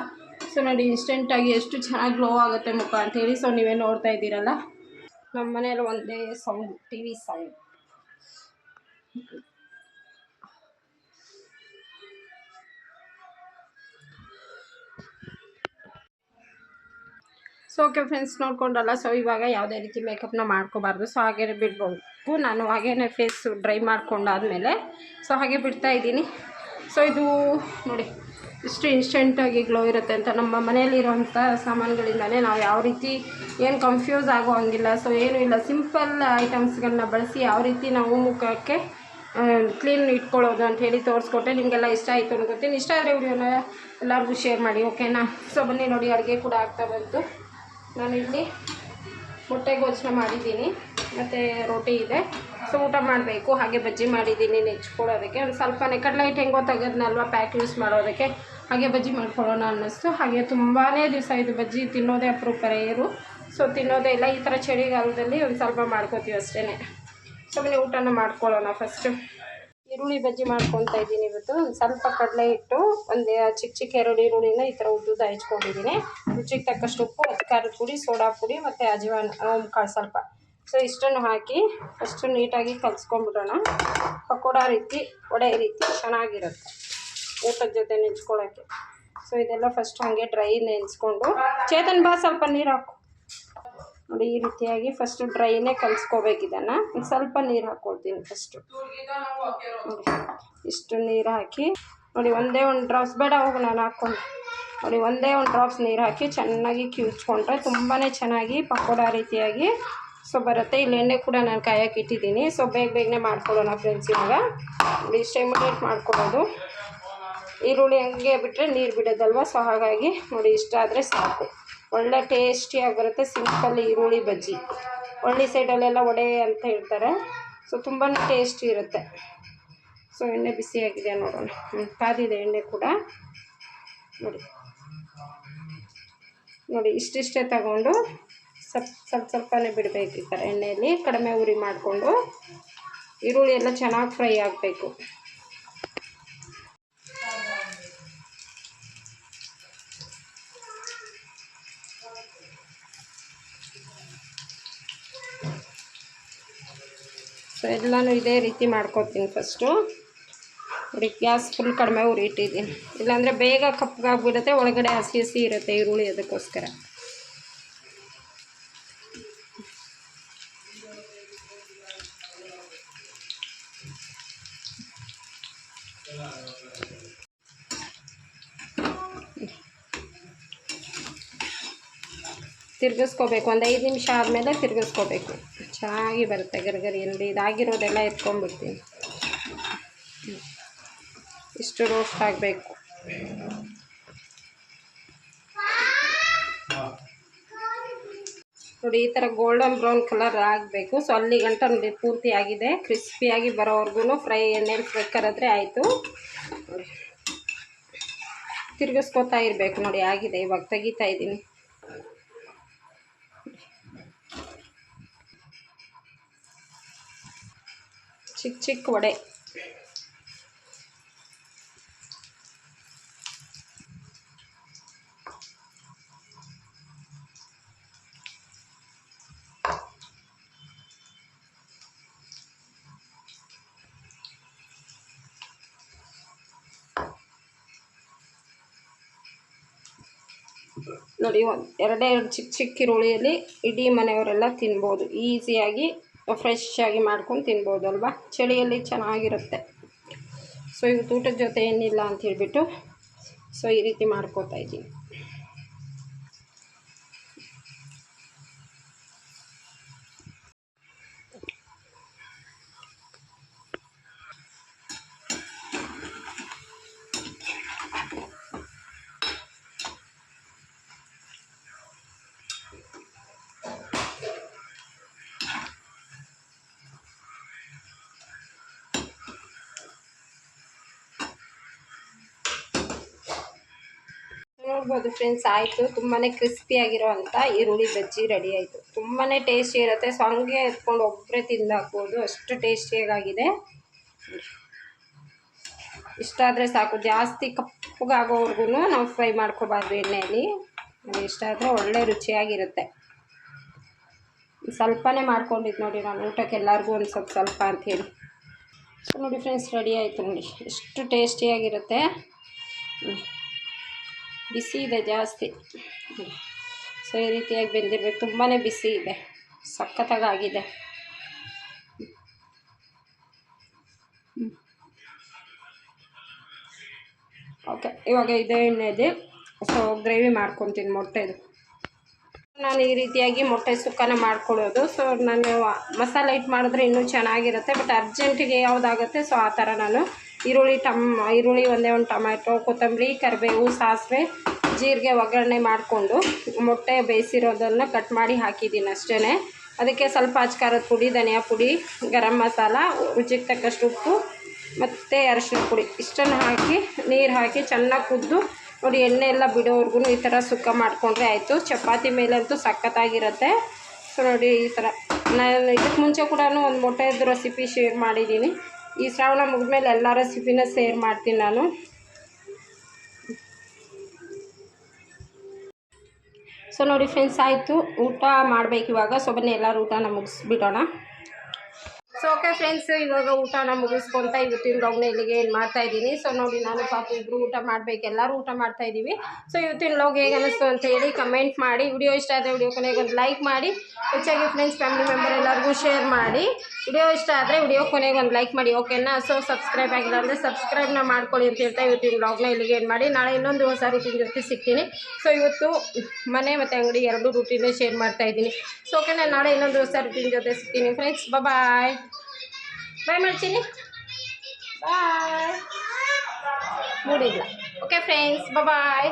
ಸೊ ನೋಡಿ ಇನ್ಸ್ಟೆಂಟಾಗಿ ಎಷ್ಟು ಚೆನ್ನಾಗಿ ಗ್ಲೋ ಆಗುತ್ತೆ ಮುಖ ಅಂತೇಳಿ ಸೊ ನೀವೇ ನೋಡ್ತಾ ಇದ್ದೀರಲ್ಲ. ನಮ್ಮ ಮನೇಲಿ ಒಂದೇ sound T V sound so okay friends ನೋಡ್ಕೊಂಡಲ್ಲ. So ಇವಾಗ ಯಾವುದೇ ರೀತಿ ಮೇಕಪ್ನ ಮಾಡ್ಕೋಬಾರ್ದು. ಸೊ ಹಾಗೇ ಬಿಡ್ಬೇಕು. ನಾನು ಹಾಗೇ ಫೇಸ್ ಡ್ರೈ ಮಾಡ್ಕೊಂಡಾದಮೇಲೆ. ಸೊ ಹಾಗೆ ಬಿಡ್ತಾ ಇದ್ದೀನಿ. ಸೊ ಇದು ನೋಡಿ, ಇಷ್ಟು ಇನ್ಸ್ಟೆಂಟಾಗಿ ಗ್ಲೋ ಇರುತ್ತೆ ಅಂತ. ನಮ್ಮ ಮನೆಯಲ್ಲಿರೋಂಥ ಸಾಮಾನುಗಳಿಂದಲೇ ನಾವು ಯಾವ ರೀತಿ ಏನು ಕನ್ಫ್ಯೂಸ್ ಆಗೋ ಹಂಗಿಲ್ಲ ಸೊ ಏನೂ ಇಲ್ಲ. ಸಿಂಪಲ್ ಐಟಮ್ಸ್ಗಳನ್ನ ಬಳಸಿ ಯಾವ ರೀತಿ ನಾವು ಮುಖಕ್ಕೆ ಕ್ಲೀನ್ ಇಟ್ಕೊಳ್ಳೋದು ಅಂತ ಹೇಳಿ ತೋರಿಸ್ಕೊಟ್ಟೆ. ನಿಮಗೆಲ್ಲ ಇಷ್ಟ ಆಯಿತು ಅನ್ಕೋತೀನಿ. ಇಷ್ಟ ಆದರೆ ವಿಡಿಯೋನ ಎಲ್ಲರಿಗೂ ಶೇರ್ ಮಾಡಿ ಓಕೆನಾ ಸೊ ಬನ್ನಿ ನೋಡಿ, ಅಡುಗೆ ಕೂಡ ಆಗ್ತಾ ಬಂತು. ನಾನು ಇಲ್ಲಿ ಮೊಟ್ಟೆ ಗೋಚನ ಮಾಡಿದ್ದೀನಿ. ಮತ್ತು ರೋಟಿ ಇದೆ. ಸೊ ಊಟ ಮಾಡಬೇಕು. ಹಾಗೆ ಬಜ್ಜಿ ಮಾಡಿದ್ದೀನಿ ನೆಚ್ಕೊಳ್ಳೋದಕ್ಕೆ ಒಂದು ಸ್ವಲ್ಪನೇ ಕಡಲೆ ಹಿಟ್ಟು ಹೆಂಗೋ ತೆಗೆದ್ನಲ್ವ ಪ್ಯಾಕ್ ಯೂಸ್ ಮಾಡೋದಕ್ಕೆ. ಹಾಗೆ ಬಜ್ಜಿ ಮಾಡ್ಕೊಳ್ಳೋಣ ಅನ್ನಿಸ್ತು. ಹಾಗೆ ತುಂಬಾ ದಿವಸ ಇದು ಬಜ್ಜಿ ತಿನ್ನೋದೇ ಅಪರೂಪ ರೇರು. ಸೊ ತಿನ್ನೋದೇ ಇಲ್ಲ. ಈ ಥರ ಚಳಿಗಾಲದಲ್ಲಿ ಒಂದು ಸ್ವಲ್ಪ ಮಾಡ್ಕೋತೀವಿ ಅಷ್ಟೇ ಸೊ ಬನ್ನಿ ಊಟನ ಮಾಡ್ಕೊಳ್ಳೋಣ ಫಸ್ಟು ಈರುಳ್ಳಿ ಬಜ್ಜಿ ಮಾಡ್ಕೊತಾ ಇದ್ದೀನಿ ಇವತ್ತು. ಒಂದು ಸ್ವಲ್ಪ ಕಡಲೆ ಹಿಟ್ಟು, ಒಂದು ಚಿಕ್ಕ ಚಿಕ್ಕ ಎರಡು ಈರುಳ್ಳಿನ ಈ ಥರ ಉದ್ದುದ ಹೆಚ್ಕೊಂಡಿದ್ದೀನಿ. ರುಚಿಗೆ ತಕ್ಕಷ್ಟು ಉಪ್ಪು ಖಾರದ ಪುಡಿ, ಸೋಡಾ ಪುಡಿ ಮತ್ತು ಅಜವಾನ್ ಕಾಳು ಸ್ವಲ್ಪ. ಸೊ ಇಷ್ಟನ್ನು ಹಾಕಿ ಫಸ್ಟು ನೀಟಾಗಿ ಕಲಿಸ್ಕೊಂಡ್ಬಿಡೋಣ. ಪಕೋಡ ರೀತಿ, ವಡೆ ರೀತಿ ಚೆನ್ನಾಗಿರುತ್ತೆ ಊಟದ ಜೊತೆ ನೆಂಚ್ಕೊಳ್ಳೋಕ್ಕೆ ಸೊ ಇದೆಲ್ಲ ಫಸ್ಟ್ ಹಾಗೆ ಡ್ರೈ ನೆನೆಸ್ಕೊಂಡು, ಚೇತನ್ ಬಾ ಸ್ವಲ್ಪ ನೀರು ಹಾಕು. ನೋಡಿ ಈ ರೀತಿಯಾಗಿ ಫಸ್ಟು ಡ್ರೈನೇ ಕಲಿಸ್ಕೋಬೇಕು ಇದನ್ನು. ಒಂದು ಸ್ವಲ್ಪ ನೀರು ಹಾಕ್ಕೊಳ್ತೀನಿ ಫಸ್ಟು ಇಷ್ಟು ನೀರು ಹಾಕಿ, ನೋಡಿ ಒಂದೇ ಒಂದು ಡ್ರಾಪ್ಸ್ ಬೇಡ ಹೋಗಿ ನಾನು ಹಾಕ್ಕೊಂಡು. ನೋಡಿ ಒಂದೇ ಒಂದು ಡ್ರಾಪ್ಸ್ ನೀರು ಹಾಕಿ ಚೆನ್ನಾಗಿ ಕಿವುಚ್ಕೊಂಡ್ರೆ ತುಂಬಾ ಚೆನ್ನಾಗಿ ಪಕೋಡ ರೀತಿಯಾಗಿ ಸೊ ಬರುತ್ತೆ. ಇಲ್ಲಿ ಎಣ್ಣೆ ಕೂಡ ನಾನು ಕಾಯಕ್ಕೆ ಇಟ್ಟಿದ್ದೀನಿ. ಸೊ ಬೇಗ ಬೇಗನೆ ಮಾಡ್ಕೊಡೋಣ ಫ್ರೆಂಡ್ಸ್ ಇವಾಗ. ನೋಡಿ ಇಷ್ಟು ಇಮಿಡಿಯೇಟ್ ಮಾಡ್ಕೊಳ್ಳೋದು. ಈರುಳ್ಳಿ ಹಂಗೆ ಬಿಟ್ಟರೆ ನೀರು ಬಿಡೋದಲ್ವ? ಸೊ ಹಾಗಾಗಿ ನೋಡಿ ಇಷ್ಟ ಆದರೆ ಸಾಕು. ಒಳ್ಳೆ ಟೇಸ್ಟಿಯಾಗಿರುತ್ತೆ ಸಿಂಪಲ್ ಈರುಳ್ಳಿ ಬಜ್ಜಿ. ಹಳ್ಳಿ ಸೈಡಲ್ಲೆಲ್ಲ ವಡೆ ಅಂತ ಹೇಳ್ತಾರೆ. ಸೊ ತುಂಬಾ ಟೇಸ್ಟಿ ಇರುತ್ತೆ. ಸೊ ಎಣ್ಣೆ ಬಿಸಿಯಾಗಿದೆ ನೋಡೋಣ. ಕಾದಿದೆ ಎಣ್ಣೆ ಕೂಡ. ನೋಡಿ. ನೋಡಿ, ಇಷ್ಟಿಷ್ಟೇ ತಗೊಂಡು ಸ್ವಲ್ಪ ಸ್ವಲ್ಪ ಸ್ವಲ್ಪನೇ ಬಿಡಬೇಕು ಈ ಥರ ಎಣ್ಣೆಯಲ್ಲಿ. ಕಡಿಮೆ ಉರಿ ಮಾಡಿಕೊಂಡು ಈರುಳ್ಳಿ ಎಲ್ಲ ಚೆನ್ನಾಗಿ ಫ್ರೈ ಆಗಬೇಕು. ಸೊ ಎಲ್ಲನೂ ಇದೇ ರೀತಿ ಮಾಡ್ಕೊತೀನಿ ಫಸ್ಟು ನೋಡಿ, ಗ್ಯಾಸ್ ಫುಲ್ ಕಡಿಮೆ ಉರಿ ಇಟ್ಟಿದ್ದೀನಿ ಇಲ್ಲಾಂದರೆ ಬೇಗ ಕಪ್ಪಗಾಗ್ಬಿಡುತ್ತೆ ಒಳಗಡೆ ಹಸಿ ಹಸಿ ಇರುತ್ತೆ ಈರುಳ್ಳಿ ಅದಕ್ಕೋಸ್ಕರ. ತಿರ್ಗಿಸ್ಕೋಬೇಕು. ಒಂದು ಐದು ನಿಮಿಷ ಆದಮೇಲೆ ತಿರ್ಗಿಸ್ಕೋಬೇಕು. ಚೆನ್ನಾಗಿ ಬರುತ್ತೆ ಗರ್ಗರಿಯಲ್ಲಿ ಇದಾಗಿರೋದೆಲ್ಲ ಎತ್ಕೊಂಡ್ಬಿಡ್ತೀನಿ. ಇಷ್ಟು ರೋಸ್ಟ್ ಆಗಬೇಕು. ನೋಡಿ, ಈ ಥರ ಗೋಲ್ಡನ್ ಬ್ರೌನ್ ಕಲರ್ ಆಗಬೇಕು. ಸೊ ಅಲ್ಲಿ ಗಂಟ ನೋಡಿ ಪೂರ್ತಿ ಆಗಿದೆ ಕ್ರಿಸ್ಪಿಯಾಗಿ ಬರೋವರೆಗೂ ಫ್ರೈ ಎಣ್ಣೆಲಿ ಫ್ರೈ ಕರೆದ್ರೆ ಆಯಿತು. ತಿರ್ಗಿಸ್ಕೋತಾ ಇರಬೇಕು. ನೋಡಿ, ಆಗಿದೆ. ಇವಾಗ ತೆಗಿತಾ ಇದ್ದೀನಿ. ಚಿಕ್ಕ ಚಿಕ್ಕ ವಡೆ. ನೋಡಿ ಎರಡೇ ಎರಡು ಚಿಕ್ಕ ಚಿಕ್ಕ ಈರುಳ್ಳಿಯಲ್ಲಿ ಇಡೀ ಮನೆಯವರೆಲ್ಲ ತಿನ್ಬೋದು. ಈಸಿಯಾಗಿ ಫ್ರೆಶ್ ಆಗಿ ಮಾಡ್ಕೊಂಡು ತಿನ್ಬೋದು ಅಲ್ವಾ? ಚಳಿಯಲ್ಲಿ ಚೆನ್ನಾಗಿರುತ್ತೆ. ಸೊ ಇವತ್ತು ಊಟದ ಜೊತೆ ಏನಿಲ್ಲ ಅಂತ ಹೇಳಿಬಿಟ್ಟು ಸೊ ಈ ರೀತಿ ಮಾಡ್ಕೋತಾ ಇದ್ದೀನಿ. ನೋಡ್ಬೋದು ಫ್ರೆಂಡ್ಸ್ ಆಯಿತು. ತುಂಬಾ ಕ್ರಿಸ್ಪಿಯಾಗಿರೋ ಅಂಥ ಈರುಳ್ಳಿ ಬಜ್ಜಿ ರೆಡಿ ಆಯಿತು. ತುಂಬಾ ಟೇಸ್ಟಿ ಇರುತ್ತೆ. ಸೊ ಹಂಗೆ ಎತ್ಕೊಂಡು ಒಬ್ಬರೇ ತಿಂದಾಕ್ಬೋದು ಅಷ್ಟು ಟೇಸ್ಟಿಯಾಗಿದೆ ಇಷ್ಟ ಆದರೆ ಸಾಕು. ಜಾಸ್ತಿ ಕಪ್ಪಗಾಗೋವರೆಗೂ ನಾವು ಫ್ರೈ ಮಾಡ್ಕೋಬಾರ್ದು ಎಣ್ಣೆಯಲ್ಲಿ. ಅದು ಇಷ್ಟ ಆದರೆ ಒಳ್ಳೆ ರುಚಿಯಾಗಿರುತ್ತೆ. ಸ್ವಲ್ಪನೇ ಮಾಡ್ಕೊಂಡಿದ್ದು ನೋಡಿ ನಾನು. ಊಟಕ್ಕೆ ಎಲ್ಲರಿಗೂ ಒಂದು ಸ್ವಲ್ಪ ಸ್ವಲ್ಪ ಅಂಥೇಳಿ ಸೊ ನೋಡಿ ಫ್ರೆಂಡ್ಸ್ ರೆಡಿ ಆಯಿತು ನೋಡಿ. ಎಷ್ಟು ಟೇಸ್ಟಿಯಾಗಿರುತ್ತೆ. ಬಿಸಿ ಇದೆ ಜಾಸ್ತಿ. ಸೊ ಈ ರೀತಿಯಾಗಿ ಬೆಂದಿರಬೇಕು. ತುಂಬಾ ಬಿಸಿ ಇದೆ. ಸಖತ್ತಾಗಿದೆ ಓಕೆ, ಇವಾಗ ಇದೇ ಎಣ್ಣೆದೆ. ಸೊ ಗ್ರೇವಿ ಮಾಡ್ಕೊತೀನಿ ಮೊಟ್ಟೆದು. ನಾನು ಈ ರೀತಿಯಾಗಿ ಮೊಟ್ಟೆ ಸುಕ್ಕನ ಮಾಡ್ಕೊಳ್ಳೋದು. ಸೊ ನಾನು ಮಸಾಲೆ ಇಟ್ಟು ಮಾಡಿದ್ರೆ ಇನ್ನೂ ಚೆನ್ನಾಗಿರುತ್ತೆ. ಬಟ್ ಅರ್ಜೆಂಟಿಗೆ ಯಾವುದಾಗುತ್ತೆ ಸೊ ಆ ಥರ ನಾನು ಈರುಳ್ಳಿ ಟಮ್ ಈರುಳ್ಳಿ ಒಂದೇ ಒಂದು ಟೊಮ್ಯಾಟೊ, ಕೊತ್ತಂಬರಿ, ಕರಿಬೇವು, ಸಾಸಿವೆ, ಜೀರಿಗೆ ಒಗ್ಗರಣೆ ಮಾಡಿಕೊಂಡು ಮೊಟ್ಟೆ ಬೇಯಿಸಿರೋದನ್ನು ಕಟ್ ಮಾಡಿ ಹಾಕಿದ್ದೀನಿ ಅಷ್ಟೇ ಅದಕ್ಕೆ ಸ್ವಲ್ಪ ಅಚ್ಕಾರದ ಪುಡಿ, ಧನಿಯಾ ಪುಡಿ, ಗರಂ ಮಸಾಲ, ರುಚಿಗೆ ತಕ್ಕಷ್ಟು ಉಪ್ಪು ಮತ್ತು ಅರಶಿನ ಪುಡಿ. ಇಷ್ಟನ್ನು ಹಾಕಿ, ನೀರು ಹಾಕಿ ಚೆನ್ನಾಗಿ ಕುದ್ದು ನೋಡಿ ಎಣ್ಣೆ ಎಲ್ಲ ಬಿಡೋವರೆಗೂ ಈ ಥರ ಸುಕ್ಕ ಮಾಡಿಕೊಂಡ್ರೆ ಆಯಿತು. ಚಪಾತಿ ಮೇಲಂತೂ ಸಖತ್ತಾಗಿರುತ್ತೆ. ಸೊ ನೋಡಿ ಈ ಥರ ನಾನು ಇದಕ್ಕೆ ಮುಂಚೆ ಕೂಡ ಒಂದು ಮೊಟ್ಟೆದು ರೆಸಿಪಿ ಶೇರ್ ಮಾಡಿದ್ದೀನಿ ಈ ಶ್ರಾವಣ ಮುಗಿದ್ಮೇಲೆ ಎಲ್ಲ ರೆಸಿಪಿನ ಸೇರ್ ಮಾಡ್ತೀನಿ ನಾನು. ಸೊ ನೋಡಿ ಫ್ರೆಂಡ್ಸ್ ಆಯಿತು. ಊಟ ಮಾಡಬೇಕು ಇವಾಗ. ಸೊ ಬನ್ನಿ, ಎಲ್ಲರೂ ಊಟನ ಮುಗಿಸ್ಬಿಡೋಣ. ಸೊ ಓಕೆ ಫ್ರೆಂಡ್ಸ್ ಇವಾಗ ಊಟನ ಮುಗಿಸ್ಕೊಂತ ಇವತ್ತಿನ ಲಾಗ್ನ ಇಲ್ಲಿಗೆ ಏನು ಮಾಡ್ತಾ ಇದ್ದೀನಿ. ಸೊ ನೋಡಿ, ನಾನು ಪಾಪ ಇಬ್ಬರು ಊಟ ಮಾಡಬೇಕು, ಎಲ್ಲರೂ ಊಟ ಮಾಡ್ತಾ ಇದ್ದೀವಿ ಸೊ ಇವತ್ತಿನ ಲಾಗ್ ಹೇಗೆ ಅನ್ನಿಸ್ತು ಅಂತ ಹೇಳಿ ಕಮೆಂಟ್ ಮಾಡಿ. ವಿಡಿಯೋ ಇಷ್ಟ ಆದರೆ ವಿಡಿಯೋ ಕೊನೆಗೆ ಒಂದು ಲೈಕ್ ಮಾಡಿ. ಹೆಚ್ಚಾಗಿ ಫ್ರೆಂಡ್ಸ್ ಫ್ಯಾಮಿಲಿ ಮೆಂಬರ್ ಎಲ್ಲರಿಗೂ ಶೇರ್ ಮಾಡಿ. ವಿಡಿಯೋ ಇಷ್ಟ ಆದರೆ ವಿಡಿಯೋ ಕೊನೆಗೆ ಒಂದು ಲೈಕ್ ಮಾಡಿ ಓಕೆನಾ ಸೊ ಸಬ್ಸ್ಕ್ರೈಬ್ ಆಗಿಲ್ಲ ಅಂದರೆ ಸಬ್ಸ್ಕ್ರೈಬ್ನ ಮಾಡ್ಕೊಳ್ಳಿ ಅಂತ ಹೇಳ್ತಾ ಇವತ್ತಿನ ಲಾಗ್ನ ಇಲ್ಲಿಗೆ ಏನು ಮಾಡಿ. ನಾಳೆ ಇನ್ನೊಂದು ಹೊಸ ರೂಟಿನ ಜೊತೆ ಸಿಗ್ತೀನಿ. ಸೊ ಇವತ್ತು ಮನೆ ಮತ್ತು ಅಂಗಡಿ ಎರಡು ರೂಟಿನೇ ಶೇರ್ ಮಾಡ್ತಾ ಇದ್ದೀನಿ. ಸೊ ಓಕೆನಾ ನಾಳೆ ಇನ್ನೊಂದು ಹೊಸ ರೂಟಿನ ಜೊತೆ ಸಿಗ್ತೀನಿ ಫ್ರೆಂಡ್ಸ್ ಬಾಯ್ ಬಾಯ್ ಮಾಡ್ತೀನಿ ಬಾಯ್ ಮೂಡಿಲ್ಲ ಓಕೆ ಫ್ರೆಂಡ್ಸ್ ಬಾಯ್